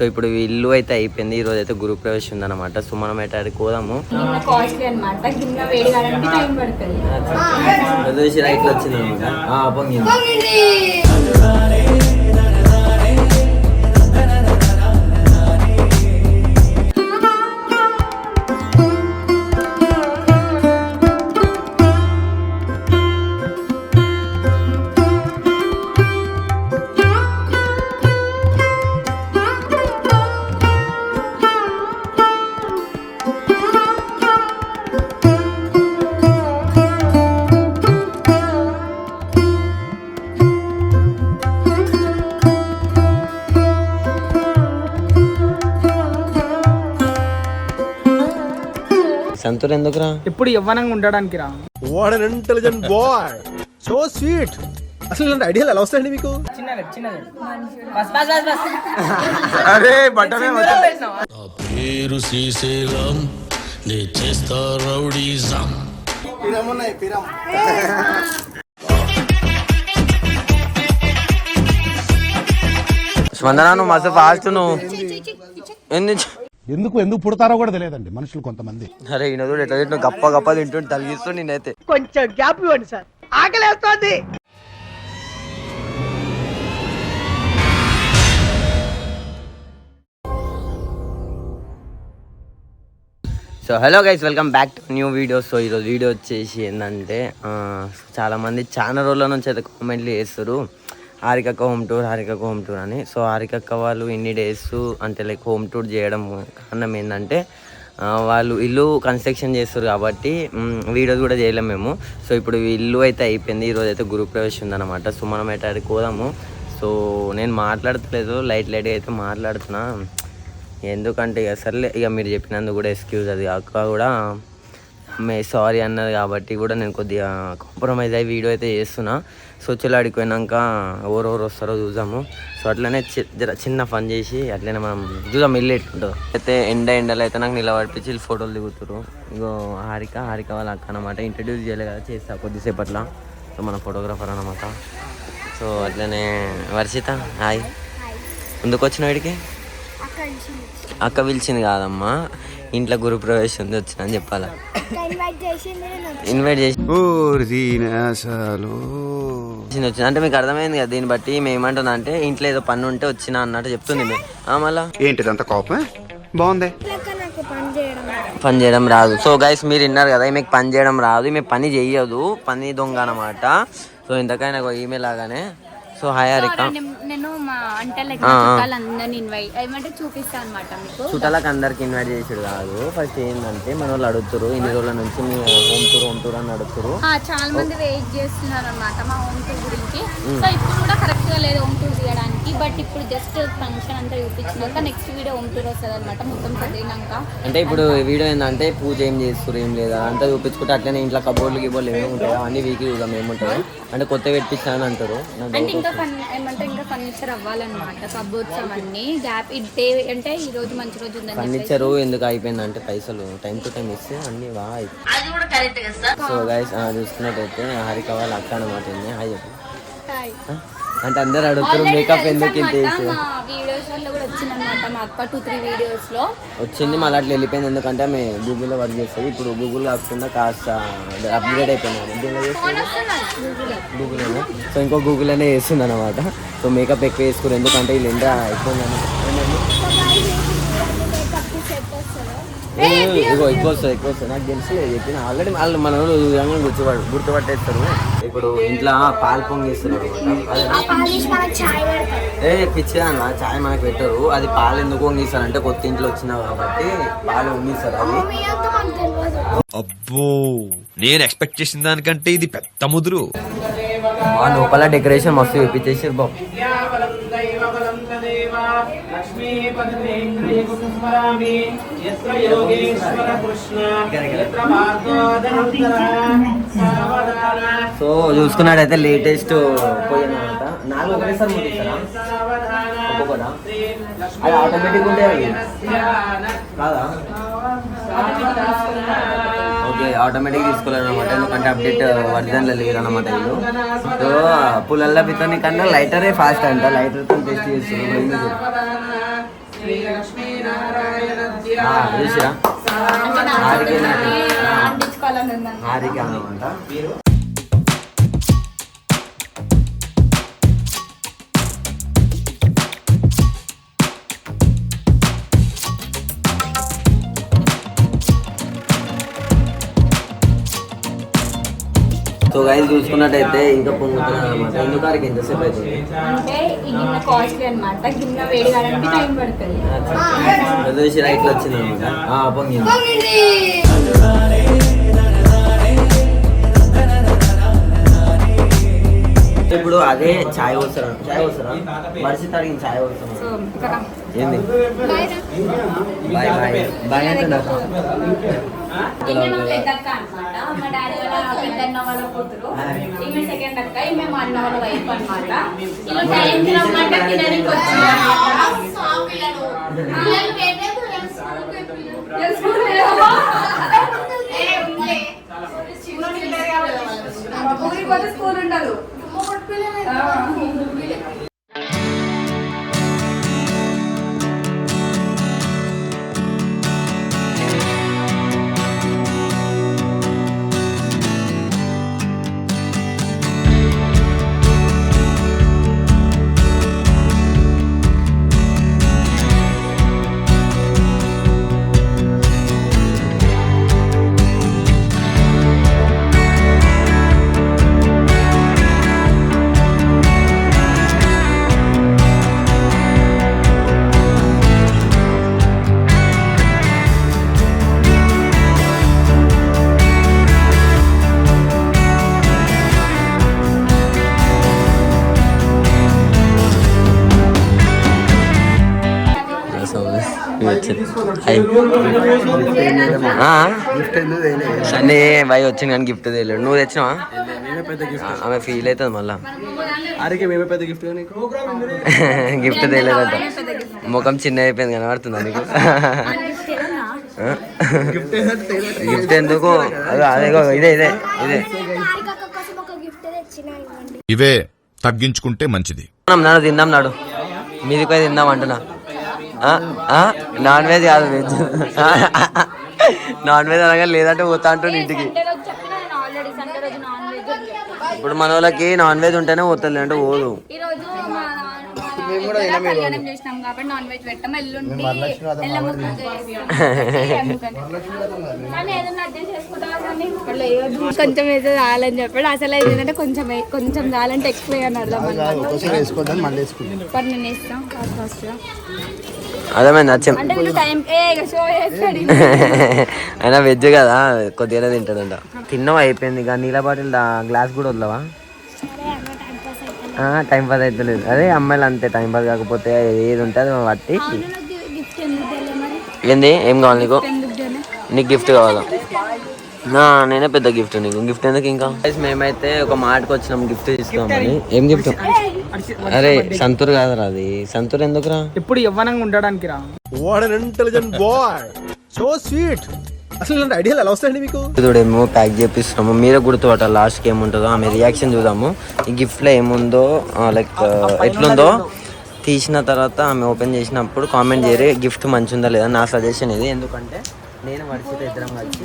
So ఇప్పుడు ఇల్లు అయితే అయిపోయింది. ఈ రోజు అయితే గృహప్రవేశం ఉందన్నమాట సో మనం అయితే అక్కడికి పోదాము. గిన్నె కాస్ట్లీ సంతూర్ ఎందుకురా? ఎప్పుడు యవ్వనంగా ఉండడానికి రా. What an intelligent boy so sweet అసలు ఇలాంటి ఐడియాలు ఎలా వస్తాయండి మీకు? చిన్నది చిన్నది. బస్ బస్ బస్ బస్. అరే బట్టనే నా పేరు శ్రీశైలం నే చేస్తా రౌడీజం. స్పందన నువ్వు మస్తు ఫాస్ట్ నువ్వు. ఎందు ఎందుకు ఎందుకు పుడతారో కూడా తెలియదండి మనుషులు కొంతమంది. అరే ఈయన చూడు ఎట్లా గప్ప గప్ప తింటుంటే తలిగిస్తూ నేనైతే కొంచెం గ్యాప్ ఇవ్వండి sir. ఆకలేస్తోంది. So hello guys welcome back to new video so ఈరోజు వీడియో వచ్చేసి ఏంటంటే ఆ, చాలామంది చాలా రోజుల నుంచి అయితే కామెంట్లు చేస్తారు హారికక్క హోమ్ టూర్ హారికక్క హోమ్ టూర్ అని. సో హారికక్క వాళ్ళు ఇన్ని డేస్ అంటే లైక్ హోమ్ టూర్ చేయడం కారణం ఏంటంటే వాళ్ళు ఇల్లు కన్స్ట్రక్షన్ చేస్తారు కాబట్టి వీడియోస్ కూడా చేయలేము మేము. సో ఇప్పుడు ఇల్లు అయితే అయిపోయింది ఈరోజు అయితే గృహప్రవేశం ఉందన్నమాట సో మనం అయితే కోదాము పోదాము. సో నేను మాట్లాడట్లేదు లైట్ లైట్గా అయితే మాట్లాడుతున్నా. ఎందుకంటే ఇక సర్లే ఇక మీరు చెప్పినందుకు కూడా ఎక్స్క్యూజ్ అది. అక్క కూడా మే సారీ అన్నది కాబట్టి కూడా నేను కొద్దిగా కాంప్రమైజ్ అయ్యి వీడియో అయితే చేస్తున్నా. సో చలో ఆడికి పోయినాక ఎవరెవరు వస్తారో చూద్దాము. సో అట్లనే జర చిన్న ఫన్ చేసి అట్లనే మనం చూద్దాం ఇల్లు ఎట్లుంటుందో. అయితే ఎండ ఎండలో అయితే నాకు నిలబడిపించి వీళ్ళు ఫోటోలు దిగుతారు ఇగో హారిక హారిక వాళ్ళ అక్క అనమాట ఇంట్రడ్యూస్ చేయలే కదా చేస్తా కొద్దిసేపట్ల. సో మన ఫోటోగ్రాఫర్ అనమాట సో అట్లనే వర్షిత హాయ్. ముందుకు వచ్చిన వాడికి అక్క పిలిచింది కాదమ్మా. ఇంట్లో గురుప్రవేశం ఉంది వచ్చిన అని చెప్పాలా? ఇన్వైట్ చేసి వచ్చింది. అంటే మీకు అర్థమైంది కదా దీన్ని బట్టి మేము ఏమంటున్నా అంటే ఇంట్లో ఏదో పని ఉంటే వచ్చిన అన్నట్టు చెప్తుంది మళ్ళా? ఏంటిదంత కోపం బాగుంది. పని చేయడం రాదు. సో గైస్ మీరు విన్నారు కదా మీకు పని చేయడం రాదు. ఈమె పని చెయ్యదు. పని దొంగ అనమాట సో ఇంతకైనా ఈమె లాగానే సో హాయ్ హారిక నేను మా అంటే లైక్ ఆ, ఆ. చుట్టాలందరినీ ఇన్వైట్ ఏమంటే చూపిస్తాను అనమాట మీకు. చుట్టాలకు అందరికి ఇన్వైట్ చేసాడు కాదు. ఫస్ట్ ఏంటంటే మన వాళ్ళు అడుగుతారు ఇన్ని రోజుల నుంచి మీ హోమ్ టూర్ హోమ్ టూర్ అని అడుగుతారు చాలా మంది వెయిట్ చేస్తున్నారు అనమాట మా హోమ్ టూర్ గురించి. సో ఇప్పుడు కూడా కరెక్ట్ గా లేదు హోమ్ టూర్ తీయడానికి బట్ ఇప్పుడు జస్ట్ ఫంక్షన్ అంతా చూపించినాక నెక్స్ట్ వీడియో హోమ్ టూర్ వస్తుంది అనమాట మొత్తం చదివినాక అంటే ఇప్పుడు వీడియో ఏంటంటే పూజ ఏం చేస్తారు ఏం లేదా అంతా చూపించుకుంటే అట్లనే ఇంట్లో కబోర్లు గిబోర్లు ఏమేమి ఉంటాయో అన్ని వీక్లీ చూద్దాం ఏముంటాయో. అంటే కొత్త పెట్టిస్తానని అంటారు. అంటే ఇంకా ఫన్ ఏమంటే ఇంకా ఫర్నిచర్ అవ్వాలన్నమాట కబోర్డ్స్ అవన్నీ గ్యాప్ డే అంటే ఈ రోజు మంచి రోజు ఉందని ఫర్నిచర్ ఎందుకు అయిపోయింది అంటే పైసలు టైం టు టైం ఇస్తే అన్ని బాగా సో గైస్ చూసుకున్నట్టయితే హరిక వాళ్ళ అక్క అనమాట. హాయ్ చెప్పు. ఆ? అంటే అందరు అడుగుతారు మేకప్ ఎందుకు ఇంత వేసి మా వీడియోస్ వల్ల కూడా వచ్చిందన్నమాట మా అక్క టూ త్రీ వీడియోస్లో. వచ్చింది మళ్ళీ అట్లా వెళ్ళిపోయింది ఎందుకంటే ఆమె గూగుల్లో వర్క్ చేస్తుంది. ఇప్పుడు గూగుల్ కాకుండా కాస్త అప్గ్రేడ్ అయిపోయింది. గూగుల్ సో ఇంకో గూగుల్ అనే వేస్తుంది అనమాట సో మేకప్ ఎక్కువ వేసుకోరు ఎందుకంటే వీళ్ళు ఎంత ఎక్కువ ఉందని. ఏ, ఇగో ఎక్కువ వస్తుంది ఎక్కువ వస్తుంది నాకు తెలుసు చెప్పిన. ఆల్రెడీ వాళ్ళు మన వాళ్ళు విధంగా గుర్తుపడు గుర్తుపట్టేస్తారు. ఇప్పుడు ఇంట్లో పాలు పొంగిస్తారు ఏ పిచ్చిదా అన్న చాయ్ మనకు పెట్టరు. అది పాలు ఎందుకు పొంగిస్తారు అంటే కొత్త ఇంట్లో వచ్చినావు కాబట్టి పాలు పొంగిస్తారు అది అబ్బో నేను ఎక్స్పెక్ట్ చేసిన దానికంటే ఇది పెద్ద ముదురు. ఆ లోపల డెకరేషన్ మస్తు చూపించేసారు బాబు. సో చూసుకున్నాడైతే లేటెస్ట్ పోయినమాట నాలుగు ఒకటేసారి ముట్టిస్తారా ఒక్కొక్కట అది ఆటోమేటిక్ ఉంటే కాదా ఓకే ఆటోమేటిక్ తీసుకోలేదన్నమాట. ఎందుకంటే అప్డేట్ వర్జన్లో లేరన్నమాట వీళ్ళు సో పుల్లల్ల పితని కన్నా లైటరే ఫాస్ట్ అంట. లైటర్తో టెస్ట్ చేస్తున్నారు. ఆ, చూసిరా అంటే సో గైస్ చూసుకున్నట్టయితే ఇంకా పొంగుతున్నాను అనమాట ఎందుకు హారిక ఎంతసేపు అవుతుంది? అంటే ఈ గిన్నె కాస్ట్లీ అన్నమాట. గిన్నె వేడి కావడానికి టైం పడుతుంది చూసి రైట్ వచ్చింది అనమాట పొంగింది. ఇప్పుడు అదే ఛాయ్ వస్తారా? ఛాయ్ వస్తారా? మనిషి అడిగిన ఛాయ్ వస్తారా? ఏంది? Bye bye bye. అంటే వాళ్ళ కూతురు ఈమె సెకండ్ అక్క ఈమె మా అన్న వాళ్ళ వైఫ్ అన్నమాట ఇలా టైంకి రమ్మంటే తినడానికి వచ్చింది ఊరికి పోతే స్కూల్ ఉండదు. సండే బాయ్ వచ్చింది కానీ గిఫ్ట్ తెలియదు నువ్వు తెచ్చినావా? ఆమె ఫీల్ అవుతుంది మళ్ళా. గిఫ్ట్ నీకు? గిఫ్ట్ తెలియదట ముఖం చిన్న అయిపోయింది కనబడుతుందా నీకు? గిఫ్ట్ ఎందుకు ఇదే ఇదే ఇదే. ఇవే తగ్గించుకుంటే మంచిది. తిందాం నాడు తిందాం నాడు. మీది పోయి తిందాం అంటున్నా? నాన్ వెజ్ కాదు వెజ్. నాన్ వెజ్ అనగా లేదంటే పోతా అంటుంది ఇంటికి. సండే రోజు చెప్పిన నేను ఆల్రెడీ సండే రోజు నాన్ వెజ్ అని చెప్పి. ఇప్పుడు మన వాళ్ళకి నాన్ వెజ్ ఉంటేనే పోతుంది అంటే పోదు. కొంచెం ఏదో చాలని చెప్పాడు. అసలు ఏంటంటే కొంచెం కొంచెం చాలంటే ఎక్కువ అని అర్థం నేను ఇస్తాం ఫాస్ట్. ఫాస్ట్గా అదేమైంది నచ్చం అయినా వెజ్ కదా కొద్దిగానే తింటాడంట. తిన్నావు? అయిపోయింది. ఇక నీళ్ళ బాటిల్ గ్లాస్ కూడా వదలవా? టైం పాస్ అవుతలేదు అదే అమ్మాయిలు అంతే టైం పాస్ కాకపోతే ఏది ఉంటే అది పట్టి. మరి? ఏంది? ఏం కావాలి నీకు? నీకు గిఫ్ట్ కావాలా? నా నేనే పెద్ద గిఫ్ట్ నీకు. గిఫ్ట్ ఎందుకు ఇంకా? మేమైతే ఒక మాటకు వచ్చినాం. గిఫ్ట్ తీసుకోమని ఏం గిఫ్ట్ అరే సంతూర్ కాదురా అది. సంతూర్ ఎందుకురా? ఎప్పుడు యవ్వనంగా ఉండడానికి రా. What an intelligent boy so sweet అసలు ఇలాంటి ఐడియాలు ఎలా వస్తాయండి మీకు? చూడేమో ప్యాక్ చేపిస్తున్నాము. మీరే గుర్తుపట్టాలి లాస్ట్కి ఏముంటుందో ఆమె రియాక్షన్ చూద్దాము. ఈ గిఫ్ట్లో ఏముందో లైక్ ఎట్లుందో తీసిన తర్వాత ఆమె ఓపెన్ చేసినప్పుడు కామెంట్ చేయరు గిఫ్ట్ మంచి ఉందా లేదా? నా సజెషన్ ఇది. ఎందుకంటే నేను మడిచితే ఇద్దరం కలిసి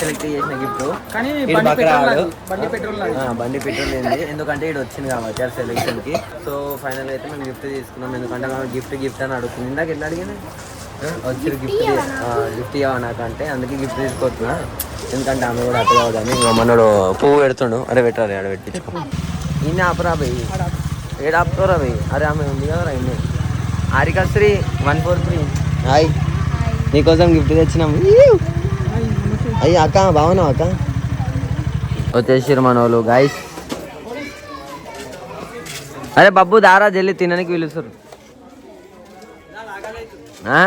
సెలెక్ట్ చేసిన గిఫ్ట్ కానీ బండి పెట్రోల్ బండి పెట్రోల్ బండి పెట్రోల్ ఏంది? ఎందుకంటే ఇటు వచ్చింది కాబట్టి ఆ సెలెక్షన్కి. సో ఫైనల్ అయితే మేము గిఫ్ట్ తీసుకున్నాం. ఎందుకంటే మేము గిఫ్ట్ గిఫ్ట్ అని అడుగుతుంది. ఇందాక ఎట్లా అడిగింది? వచ్చి గిఫ్ట్ గిఫ్ట్ ఇవ్వ నాకంటే? అందుకే గిఫ్ట్ తీసుకోవచ్చునా ఎందుకంటే ఆమె కూడా అట్లా కావద్దని మనోడు పువ్వు పెడుతుండు. అరే పెట్టాలి ఆడ పెట్టించుకో. ఈయన ఆపరా భయ్ ఏడు ఆపుతారా భయ్ అరే ఆమె ఉంది కదా ఇన్నే. Harikasri one four three hi నీకోసం గిఫ్ట్ తెచ్చినాం. అయ్యి అక్క బాగున్నావు అక్క? వచ్చేసారు మన వాళ్ళు గాయస్ అరే బబ్బు దారా జల్లి తినడానికి పిలుస్తారు ఆ?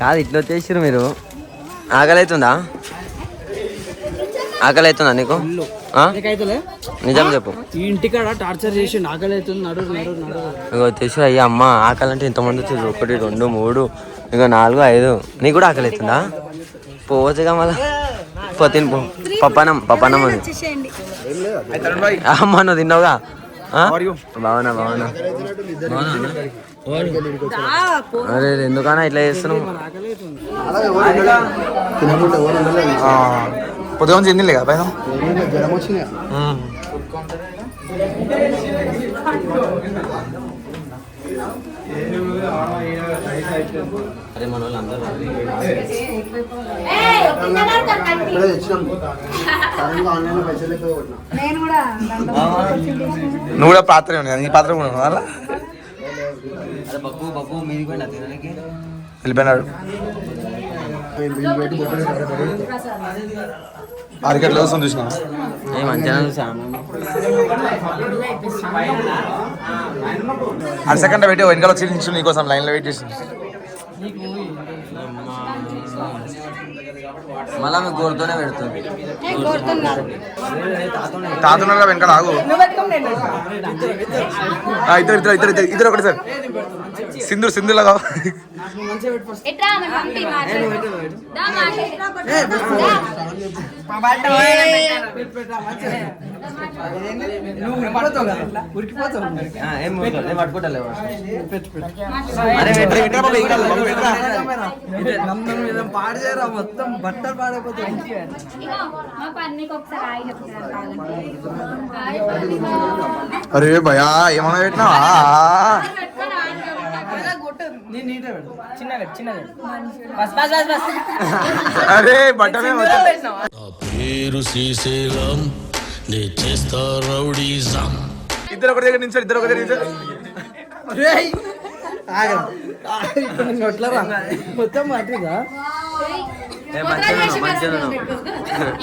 కాదు ఇట్లా వచ్చేసారు మీరు. ఆకలి అవుతుందా ఆకలి అవుతుందా నీకు నిజం చెప్పు. ఈ ఇంటికాడ టార్చర్ చేసి అవుతుంది ఇక వచ్చేసి అయ్యా అమ్మ ఆకలి అంటే ఇంతమంది వచ్చారు ఒకటి రెండు మూడు ఇక నాలుగు ఐదు. నీకు కూడా ఆకలి అవుతుందా పోవచ్చుగా మళ్ళా. తిని పో. పప్పనం పప్పనం ఉంది అమ్మ నువ్వు తిన్నావుగా? బాగున్నా బాగున్నా. అరే ఎందుకన్నా ఇట్లా చేస్తున్నావు? పొద్దున చెందిలే కదా పైన అరే మన వాళ్ళందరూ నువ్వు కూడా పాత్ర ఉంది నీ పాత్ర కూడా ఉన్నదా అరే బబ్బు బబ్బు మీది కూడా తినడానికి. వెళ్ళిపోయినాడు. చూసిన మంచిగా చూసాను అది సెకండ్ పెట్టి వెనకాల వచ్చి నిల్చుని నీకోసం లైన్లో వెయిట్ చేసి. మళ్ళా మీకు గోరుతోనే పెడుతుంది తాతున్నాగా వెనకాల ఆగు. ఆ, ఇద్దరు ఇద్దరు ఇద్దరు ఇద్దరు ఒకటి సార్. సింధు సింధు ఆమె పంపి ఏం పోతుంది నేను పట్టుకుంటలేవా అరే వెంట్రా, వెంట్రా బాబు, అరే బట్టనే పేరు శ్రీశైలం నే చేస్తా రౌడీజం. ఇద్దరు ఒకటి దగ్గర నిల్చోరు ఇద్దరు ఒకటి దగ్గర నిల్చోరు ఏ, మంచిగా ఉన్నావు, మంచిగా ఉన్నావు.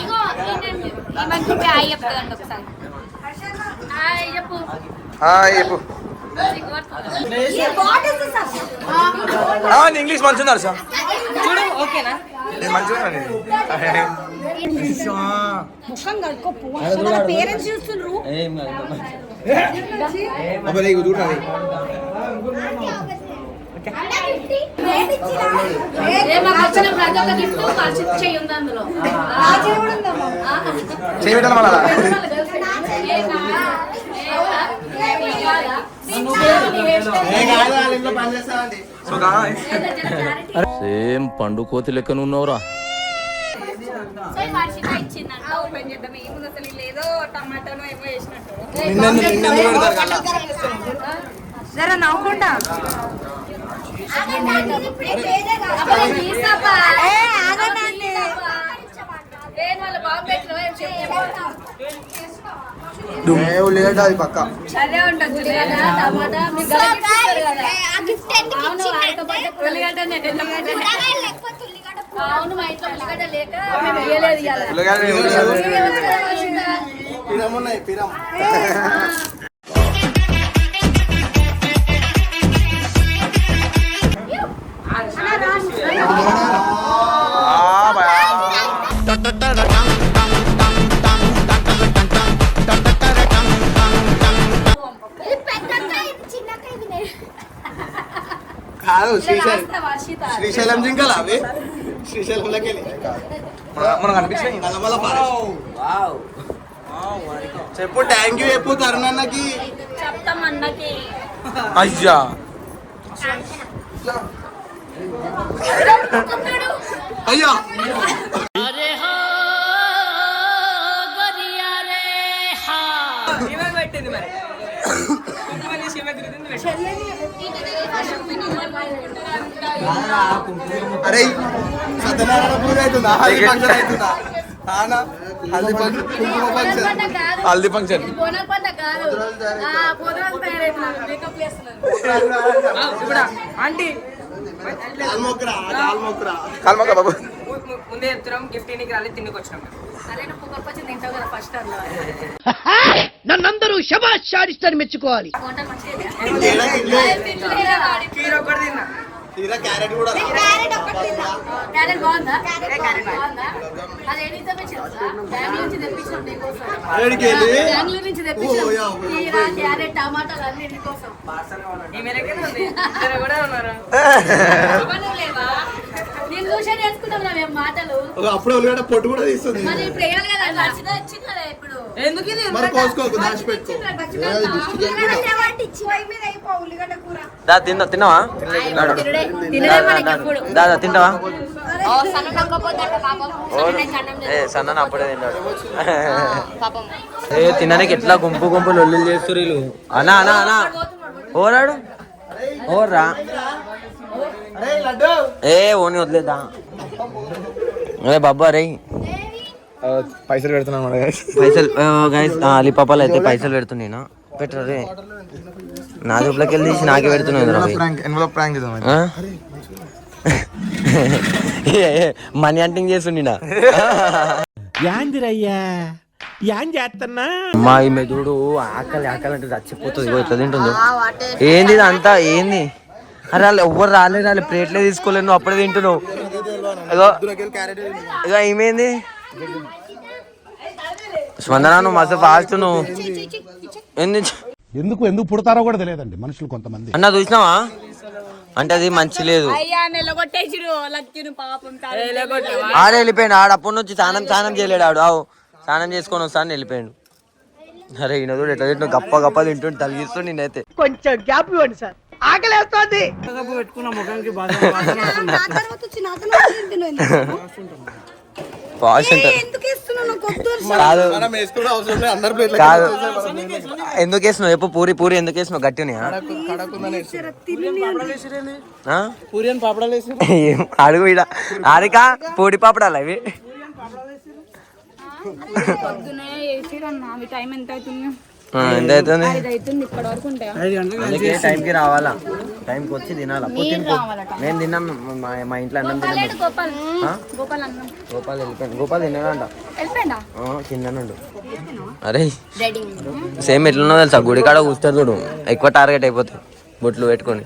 ఇగో ఏంటండి? ఈ మనిషికి ఆగి చెప్తాదండి ఒకసారి. ఆగి చెప్పు చెప్పు. ఆ, నీ ఇంగ్లీష్ మంచిగా ఉన్నారు సార్. చూడు ఓకేనా. ఏ మాకు వచ్చిన ప్రతి ఒక్క గిఫ్ట్ పరిస్థితి చెయ్యి ఉంది అందులో చేయబెట్టాలి మళ్ళా ఏ కాదా? ఏ కాదా? సో దా సేమ్ పండు కోతి లెక్కనున్నవరా సో ఈ వర్షిక ఇచ్చిందంట. ఓపెన్ చేద్దాం. ఏముంది అసలు వీళ్ళు ఏదో టమాటానో ఏమో వేసినట్టు జరా నవ్వుకుంటా వాళ్ళ బాబు ఉల్లిగడ్డ అది పక్క. అదే ఉంటుంది ఉల్లిగడ్డ టమాటా మీకు గల కదా. అవును మా ఇంట్లో ఉల్లిగడ్డ లేక మేము వేయలేదు ఇవాళ. పిరమున్నాయి పిరం కాదు శ్రీశైలం. శ్రీశైలం జింకలు అవి? శ్రీశైలంలోకి వెళ్ళి నల్లమల చెప్పు థ్యాంక్ యూ చెప్పు తరుణ్ అన్నకి అయ్యా. అయ్యా. అరే సత్యనారాయణ పూజ అవుతుందా? హల్దీ ఫంక్షన్ అవుతుందా? ఆనా హల్దీ ఫంక్షన్ కుంకుమ ఫంక్షన్. హల్దీ ఫంక్షన్. ఇది బోనాల పండగ కాదు. ఆ, పొద్దున తయారైతున్నారు మేకప్ వేస్తున్నారు కాల్మొక్కరా కాల్మొక్కరా కాల్మక బాబు. ముందే చెప్తున్నాం గిఫ్ట్ నీకు రాలేదు తిండికి వచ్చినాం అరే నువ్వు కుక్కర్ పచ్చి తింటావు కదా ఫస్ట్ అట్లా నన్నందరూ శబాష్ షాడిస్టర్ మెచ్చుకోవాలి. మంచిగా. కీర ఒకటి తిన్నా. తీరా క్యారెట్ కూడా క్యారెట్ బాగుందా? అది బెంగళూరు నుంచి తెప్పించాం నీకోసం? బెంగళూరు తెప్పించాం క్యారెట్ టమాటాలు అన్ని నీకోసం. ఈ మెరకే ఉంది. ఇద్దరు కూడా ఉన్నారు. అవన్నీ లేవా? నేను చూసే నేర్చుకుంటాం మేము మాటలు. అప్పుడు ఉల్లిగడ్డ పొట్టు కూడా తీస్తుంది. మరి ఇప్పుడు వేయాలి కదా నచ్చిన వచ్చింది కదా ఇప్పుడు. ఎందుకు ఇది మరి కోసుకోకు దాచిపెట్టుకో. దా తిన్నావా? దాదా తింటావా? ఏ సన్న అప్పుడే తిన్నాడు ఏ తినడానికి ఎట్లా గుంపు గుంపు లొల్లు చేస్తారు వీళ్ళు? అనా అనా అనా ఓరాడు ఓర్రా ఏ ఓని వదిలేదా ఏ బాబా రే పైసలు పెడుతున్నాను పైసలు గైస్ అలీపాపాలు అయితే పైసలు పెడుతున్నాయినా పెట్టరా రే. నా జోబులోకి వెళ్ళి తీసి నాకే? ఏ, ఏ, మనీ అంటింగ్ చేస్తుండినా యాందిరయ్యా యాన్ చేస్తున్నా మా ఈ మెదుడు ఆకలి ఆకలి అంటే చచ్చిపోతుంది ఇట్లా తింటుందో ఏంది అంతా ఏంది? అరే వాళ్ళు ఎవ్వరు రాలే రాలే ప్లేట్లే తీసుకోలేదు నువ్వు అప్పుడే తింటున్నావు. ఇగో ఏమైంది? స్పందన నువ్వు మస్తు ఫాస్ట్ నువ్వు. ఏంది? ఎందుకు ఎందుకు పుడతారో కూడా తెలియదండి మనుషులు కొంతమంది. అన్న చూసినావా? అంటే అది మంచి లేదు. ఆడ వెళ్ళిపోయాడు. ఆడ అప్పటి నుంచి స్నానం స్నానం చేయలేడు ఆడు. ఆవు స్నానం చేసుకొని వస్తాను వెళ్ళిపోయాడు. అరే ఈయన చూడు ఎట్లా తింటు గప్ప గప్ప తింటుండు తలిగిస్తుండు నేనైతే కొంచెం గ్యాప్ ఇవ్వండి సార్. ఆకలేస్తోంది. ఎందుకు ఇస్తున్నావు కొత్త కాదు. మనం వేసుకోవడం అవసరం లేదు అందరు ప్లేట్లు కాదు. ఎందుకు వేసినావు ఎప్పుడు పూరి పూరి ఎందుకు వేసినావు గట్టిగా పూరి అని పాపడాలు వేసి అడుగు ఇడ ఆరిక పూడి పాపడాలి అవి. పొద్దునే వేసిరన్న అవి టైం ఎంత అవుతుంది? ఎంత అవుతుంది అందుకే టైంకి రావాలా? టైంకి వచ్చి తినాలి? తినుకో. మేము తిన్నాం మా మా ఇంట్లో అన్నం గోపాల్ తిన్నాం గోపాల్. గోపాల్ అన్నం. గోపాల్ వెళ్ళిపోయాను గోపాల్ తిన్నాడంట. కిందనుండు అరే సేమ్ ఎట్లున్నో తెలుసా? గుడికాడ కూర్చోడు చూడు. ఎక్కువ టార్గెట్ అయిపోతాయి బొట్లు పెట్టుకొని.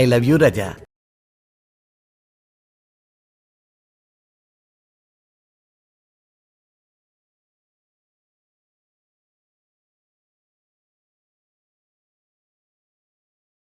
I love you Raza.